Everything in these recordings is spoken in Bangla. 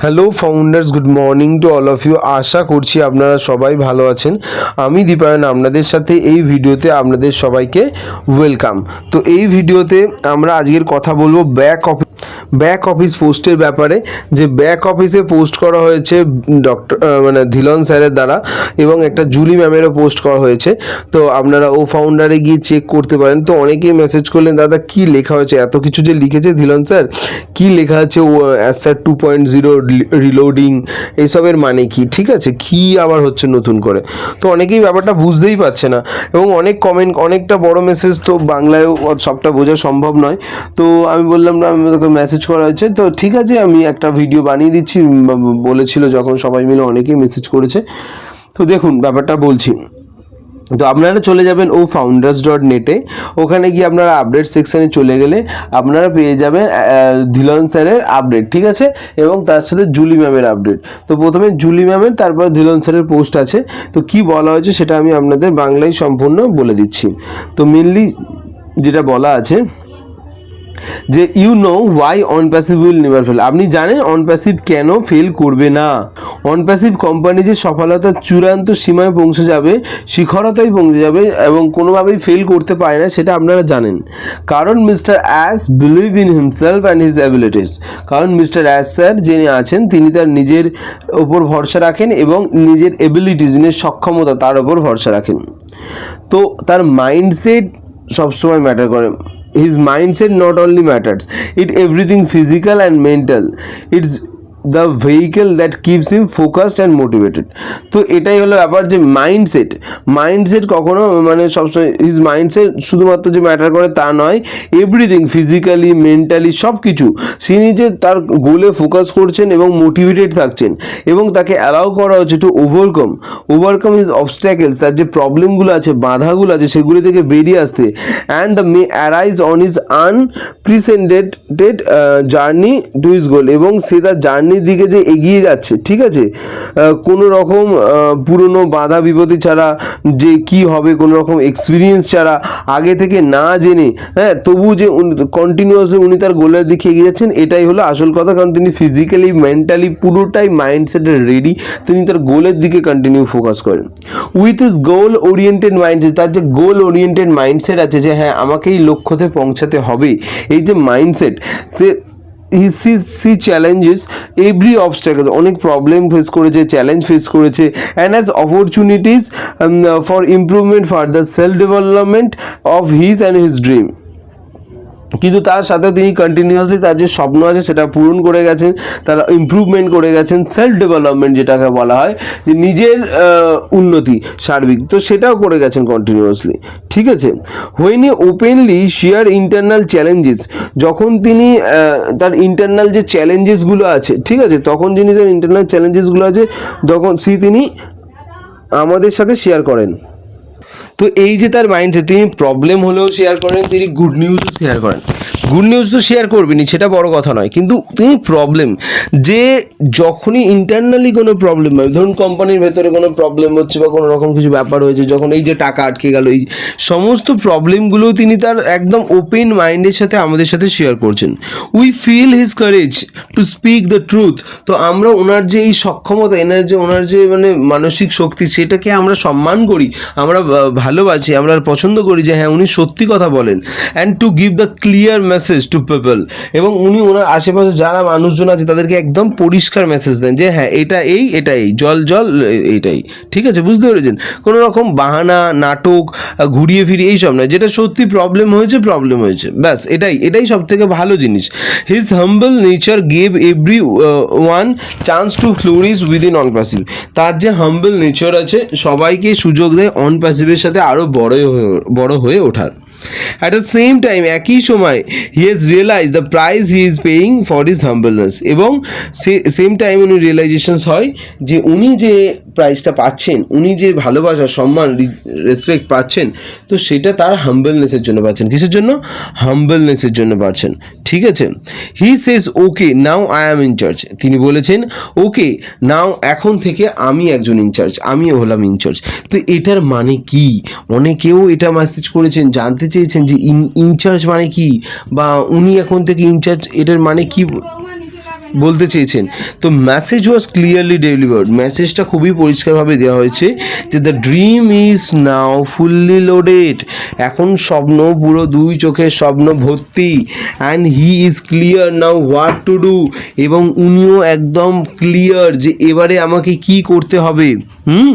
Hello founders good morning to all of you আশা করছি আপনারা সবাই ভালো আছেন। আমি দীপায়ন, আপনাদের সাথে এই ভিডিওতে আপনাদের সবাইকে ওয়েলকাম তো এই ভিডিওতে আমরা আজকের কথা বলব ব্যাক অফিস ব্যাক অফিস পোস্টের ব্যাপারে। যে ব্যাক অফিসে পোস্ট করা হয়েছে ডক্টর মানে ধিলন স্যারের দ্বারা এবং একটা জুলি ম্যামেরও পোস্ট করা হয়েছে। তো আপনারা ও ফাউন্ডারে গিয়ে চেক করতে পারেন। তো অনেকেই মেসেজ করলেন, দাদা, কি লেখা হয়েছে? এত কিছু যে লিখেছে ধিলন স্যার? কি লেখা আছে ও sir two point zero reloading এইসবের মানে কি? ঠিক আছে, কি আবার হচ্ছে নতুন করে? তো অনেকেই ব্যাপারটা বুঝতেই পারছে না। এবং অনেক কমেন্ট অনেকটা বড় মেসেজ তো বাংলায়ও সবটা বোঝা সম্ভব নয়। তো আমি বললাম, না, আমি তোকে মেসেজ করা হয়েছে। তো ঠিক আছে, আমি একটা ভিডিও বানিয়ে দিচ্ছি। বলেছিল যখন সবাই মিলে অনেকেই মেসেজ করেছে। তো দেখুন, ব্যাপারটা বলছি। তো আপনারা চলে যাবেন ও ফাউন্ডার্স ডট নেটে ওখানে গিয়ে আপনারা আপডেট সেকশানে চলে গেলে আপনারা পেয়ে যাবেন ধিলন স্যারের আপডেট ঠিক আছে? এবং তার সাথে জুলি ম্যামের আপডেট তো প্রথমে জুলি ম্যামের, তারপর ধিলন স্যারের পোস্ট আছে। তো কি বলা হয়েছে সেটা আমি আপনাদের বাংলায় সম্পূর্ণ বলে দিচ্ছি। তো মেনলি যেটা বলা আছে যে you know why OnPassive will never fail আপনি জানেন অন প্যাসিভ কেন ফেল করবে না? অন প্যাসিভ কোম্পানি যে সফলতার চূড়ান্ত সীমায় পৌঁছে যাবে, শিখরতায় পৌঁছে যাবে এবং কোনোভাবেই ফেল করতে পারে না, সেটা আপনারা জানেন। কারণ Mister as believe in himself and his abilities. কারণ মিস্টার অ্যাস স্যার যিনি আছেন, তিনি তার নিজের ওপর ভরসা রাখেন এবং নিজের এবিলিটিস নিজের সক্ষমতা তার ওপর ভরসা রাখেন। তো তার মাইন্ডসেট সবসময় ম্যাটার করে। His mindset not only matters it everything physical and mental. It's the vehicle that keeps him focused and motivated তো এটাই হলো ব্যাপার যে মাইন্ডসেট মাইন্ডসেট কখনো মানে সবসময় হিজ মাইন্ডসেট শুধুমাত্র যে ম্যাটার করে তা নয় এভরিথিং ফিজিক্যালি মেন্টালি সব কিছু সে নিজে তার গোলে ফোকাস করছেন এবং মোটিভেটেড থাকছেন এবং তাকে অ্যালাউ করা হচ্ছে to overcome overcome his obstacles তার যে প্রবলেমগুলো আছে, বাধাগুলো আছে, সেগুলি থেকে বেরিয়ে আসতে। And the may arise on his unprecedented journey to his goal এবং সে তার জার্নির দিকে যে এগিয়ে যাচ্ছে, ঠিক আছে? কোনো রকম পুরনো বাধা বিপত্তি ছাড়া যে কি হবে, কোনো রকম এক্সপিরিয়েন্স ছাড়া আগে থেকে না জেনে হ্যাঁ তবু যে কন্টিনিউয়াসলি উনি তার গোলের দিকে এগিয়ে যাচ্ছেন, এটাই হলো আসল কথা। কারণ তিনি ফিজিক্যালি মেন্টালি পুরোটাই মাইন্ডসেটে রেডি তিনি তার গোলের দিকে কন্টিনিউ ফোকাস করেন। With his goal oriented mindset তার যে গোল ওরিয়েন্টেড মাইন্ডসেট আছে যে হ্যাঁ আমাকে এই লক্ষ্যতে পৌঁছাতে হবে, এই যে mindset say he sees sees challenges every obstacle অনেক প্রবলেম ফেস করেছে চ্যালেঞ্জ ফেস করেছে and as opportunities for improvement for the self development of his and his dream কিন্তু তার সাথে তিনি কন্টিনিউয়াসলি তার যে স্বপ্ন আছে সেটা পূরণ করে গেছেন, তারা ইমপ্রুভমেন্ট করে গেছেন সেলফ ডেভেলপমেন্ট যেটাকে বলা হয়, যে নিজের উন্নতি, সার্বিক, তো সেটাও করে গেছেন কন্টিনিউয়াসলি ঠিক আছে? When openly share internal challenges যখন তিনি তার ইন্টারনাল যে চ্যালেঞ্জেসগুলো আছে, ঠিক আছে? তখন যিনি তার ইন্টারনাল চ্যালেঞ্জেসগুলো আছে, তখন সে তিনি আমাদের সাথে শেয়ার করেন। তো এই যে তার মাইন্ডসেট তিনি প্রবলেম হলেও শেয়ার করেন, তিনি গুড নিউজও শেয়ার করেন। গুড নিউজ তো শেয়ার করবেনই সেটা বড় কথা নয়। কিন্তু তুমি প্রবলেম যে যখনই ইন্টারনালি কোনো প্রবলেম হয়, ধরুন কোম্পানির ভেতরে কোনো প্রবলেম হচ্ছে বা কোনো রকম কিছু ব্যাপার হয়েছে, যখন এই যে টাকা আটকে গেল, এই সমস্ত প্রবলেমগুলো তিনি তার একদম ওপেন মাইন্ডের সাথে আমাদের সাথে শেয়ার করছেন। We feel his courage to speak the truth তো আমরা ওনার যে এই সক্ষমতা, এনার যে, ওনার যে মানে মানসিক শক্তি, সেটাকে আমরা সম্মান করি, আমরা ভালোবাসি, আমরা পছন্দ করি যে হ্যাঁ উনি সত্যি কথা বলেন। And to give the clear message to people এবং উনি ওনার আশেপাশে যারা মানুষজন আছে, তাদেরকে একদম পরিষ্কার মেসেজ দেন যে হ্যাঁ এটা এই এটা এই, জল জল এ- এইটাই। ঠিক আছে? বুঝতে পেরেছেন? কোনো রকম বাহানা, নাটক, ঘুরিয়ে ফিরিয়ে এইসব নয়। যেটা সত্যি প্রবলেম হয়েছে প্রবলেম হয়েছে। ব্যাস, এটাই এটাই সব থেকে ভালো জিনিস। His humble nature gave every one chance to flourish within OnPassive তার যে হাম্বল নেচার আছে, সবাইকে সুযোগ দেয় অন প্যাসিভের সাথে আরও বড় বড় হয়ে ওঠার। অ্যাট দ্য সেম টাইম একই সময় he has realise the price he is paying for his humbleness এবং সেম টাইম উনি রিয়েলাইজেশনস হয় যে উনি যে প্রাইসটা পাচ্ছেন, উনি যে ভালোবাসা, সম্মান রেসপেক্ট পাচ্ছেন, তো সেটা তার হাম্বলনেসের জন্য পাচ্ছেন। কিসের জন্য? হাম্বলনেসের জন্য পাচ্ছেন। ঠিক আছে? He says okay now I am in charge তিনি বলেছেন ওকে নাও এখন থেকে আমি একজন ইনচার্জ আমিও হলাম ইনচার্জ তো এটার মানে কি? অনেকেও এটা মেসেজ করেছেন, জানতে চেয়েছেন যে ইনচার্জ মানে কি? বা, উনি এখন থেকে ইনচার্জ এটার মানে কি? বলতে চেয়েছেন। তো মেসেজ ওয়াজ ক্লিয়ারলি ডেলিভার্ড মেসেজটা খুবই পরিষ্কারভাবে দেওয়া হয়েছে যে the dream is now fully loaded এখন স্বপ্ন পুরো দুই চোখের স্বপ্ন ভর্তি। And he is clear now what to do এবং উনিও একদম ক্লিয়ার যে এবারে আমাকে কি করতে হবে। হুম?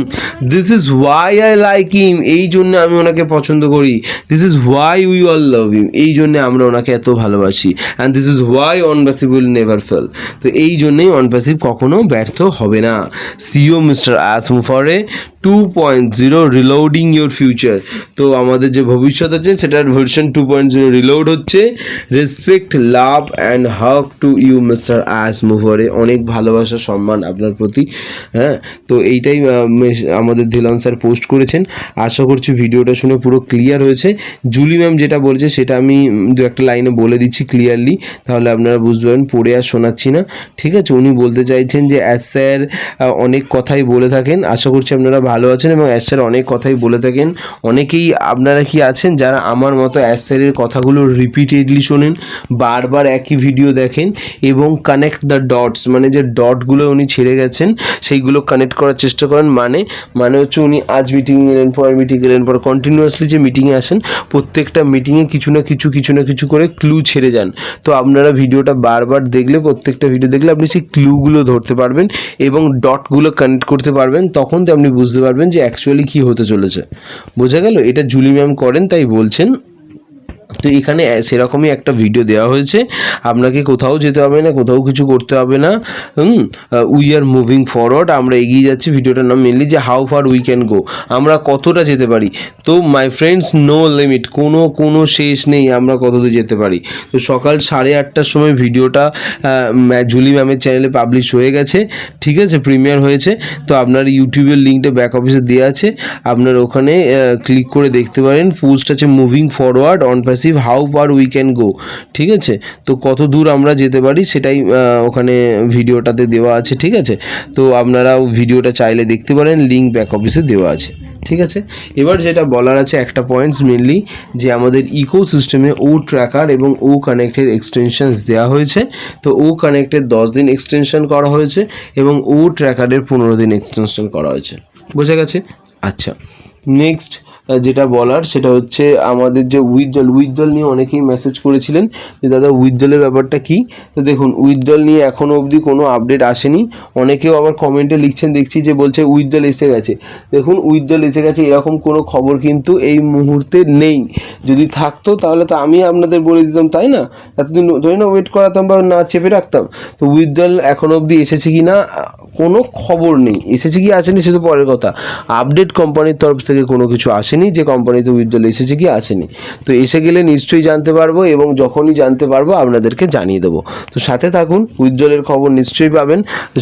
This is why I like him এই জন্য আমি ওনাকে পছন্দ করি। This is why we all love him এই জন্য আমরা ওনাকে এত ভালোবাসি। And this is why OnPassive will never fail তো এই জন্যেই অনপ্যাসিভ কখনো ব্যর্থ হবে না। CEO mister Ash Mufareh two point zero reloading your future তো আমাদের যে ভবিষ্যৎ আছে, সেটার version two point zero reload হচ্ছে। Respect love and hug to you mister Ash Mufareh অনেক ভালোবাসা, সম্মান আপনার প্রতি হ্যাঁ? তো এইটাই আমাদের ধিলন স্যার পোস্ট করেছেন। আশা করছি ভিডিওটা শুনে পুরো ক্লিয়ার হয়েছে। জুলি ম্যাম যেটা বলেছে, সেটা আমি দু একটা লাইনে বলে দিচ্ছি ক্লিয়ারলি তাহলে আপনারা বুঝতে পারেন পড়ে আর শোনাচ্ছি না। ঠিক আছে, উনি বলতে চাইছেন যে অ্যাস স্যার অনেক কথাই বলে থাকেন। আশা করছি আপনারা ভালো আছেন এবং অ্যাস স্যার অনেক কথাই বলে থাকেন। অনেকেই আপনারা কি আছেন যারা আমার মতো অ্যাস স্যারের কথাগুলো রিপিটেডলি শোনেন, বারবার একই ভিডিও দেখেন এবং কানেক্ট দ্য ডটস মানে যে ডটগুলো উনি ছেড়ে গেছেন, সেইগুলো কানেক্ট করার চেষ্টা করেন। মানে মানে হচ্ছে উনি আজ মিটিং এলেন পর মিটিং এলেন পর কন্টিনিউয়াসলি যে মিটিংয়ে আসেন, প্রত্যেকটা মিটিংয়ে কিছু না কিছু কিছু না কিছু করে ক্লু ছেড়ে যান। তো আপনারা ভিডিওটা বারবার দেখলে, প্রত্যেকটা ভিডিও দেখলে আপনি সেই ক্লুগুলো ধরতে পারবেন এবং ডটগুলো কানেক্ট করতে পারবেন, তখন তো আপনি বুঝতে পারবেন যে অ্যাকচুয়ালি কি হতে চলেছে। বোঝা গেল এটা জুলি ম্যাম করেন তাই বলছেন। তো এখানে সেরকমই একটা ভিডিও দেওয়া হয়েছে। আপনাকে কোথাও যেতে হবে না, কোথাও কিছু করতে হবে না। Hmm? We are moving forward আমরা এগিয়ে যাচ্ছি। ভিডিওটার নাম মেনলি যে how far we can go আমরা কতটা যেতে পারি। তো মাই ফ্রেন্ডস নো লিমিট কোনো কোনো শেষ নেই, আমরা কতদূর যেতে পারি। তো সকাল সাড়ে আটটার সময় ভিডিওটা জুলি ম্যামের চ্যানেলে পাবলিশ হয়ে গেছে। ঠিক আছে? প্রিমিয়ার হয়েছে। তো আপনার ইউটিউবের লিঙ্কটা ব্যাক অফিসে দেওয়া আছে। আপনার ওখানে ক্লিক করে দেখতে পারেন। পোস্ট আছে moving forward OnPassive how far we can go ঠিক আছে? তো কত দূর আমরা যেতে পারি সেটাই ওখানে ভিডিওটাতে দেওয়া আছে, ঠিক আছে? তো আপনারা ভিডিওটা চাইলে দেখতে পারেন লিঙ্ক ব্যাক অফিসে দেওয়া আছে, ঠিক আছে? এবার যেটা বলার আছে একটা পয়েন্টস মেনলি যে আমাদের ইকো সিস্টেমে ও ট্র্যাকার এবং ও কানেক্টের এক্সটেনশনস দেওয়া হয়েছে। তো ও কানেক্টের দশ দিন এক্সটেনশন করা হয়েছে এবং ও ট্র্যাকারের পনেরো দিন এক্সটেনশন করা হয়েছে। বোঝা গেছে? আচ্ছা। নেক্সট যেটা বলার, সেটা হচ্ছে আমাদের যে উইথডল উইথডল নিয়ে অনেকেই মেসেজ করেছিলেন যে, দাদা উইথডলের ব্যাপারটা কি? তো দেখুন উইথডল নিয়ে এখনও অবধি কোনো আপডেট আসেনি। অনেকেও আবার কমেন্টে লিখছেন, দেখছি যে বলছে উইথডল এসে গেছে। দেখুন উইথডল এসে গেছে, এরকম কোনো খবর কিন্তু এই মুহূর্তে নেই। যদি থাকতো, তাহলে তো আমি আপনাদের বলে দিতাম, তাই না? এতদিন ধরে না ওয়েট করাতাম বা না চেপে রাখতাম। তো উইথডল এখনও অবধি এসেছে কি না, কোনো খবর নেই। এসেছে কি, আসেনি, সে তো পরের কথা। আপডেট কোম্পানির তরফ থেকে কোনো কিছু আসেনি। যে কোম্পানিতে উইথড্রল এসেছে কি আসেনি। তো এসে গেলে নিশ্চয়ই জানতে পারব এবং যখনই জানতে পারব আপনাদেরকে জানিয়ে দেবো। তো সাথে থাকুন, উইথড্রলের খবর নিশ্চয়ই পাবেন,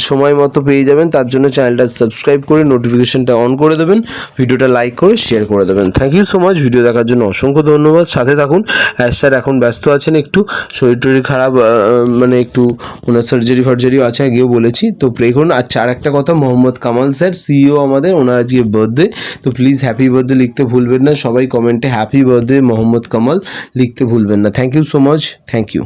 সময় মতো পেয়ে যাবেন, তার জন্য চ্যানেলটা সাবস্ক্রাইব করে নোটিফিকেশনটা অন করে দেবেন, ভিডিওটা লাইক করে শেয়ার করে দেবেন। Thank you so much video দেখার জন্য অসংখ্য ধন্যবাদ। সাথে থাকুন অ্যাজ স্যার এখন ব্যস্ত আছেন একটু, শরীর টরীর খারাপ মানে একটু, ওনার সার্জারি ফার্জারিও আছে, আগেও বলেছি। তো প্রে করুন আচ্ছা আর একটা কথা, মোহাম্মদ কামাল স্যার সিইও আমাদের, ওনার আজকে বার্থডে তো প্লিজ হ্যাপি বার্থডে লিখতে ভুলবেন না, সবাই কমেন্টে হ্যাপি বার্থডে মোহাম্মদ কামাল লিখতে ভুলবেন না। Thank you so much thank you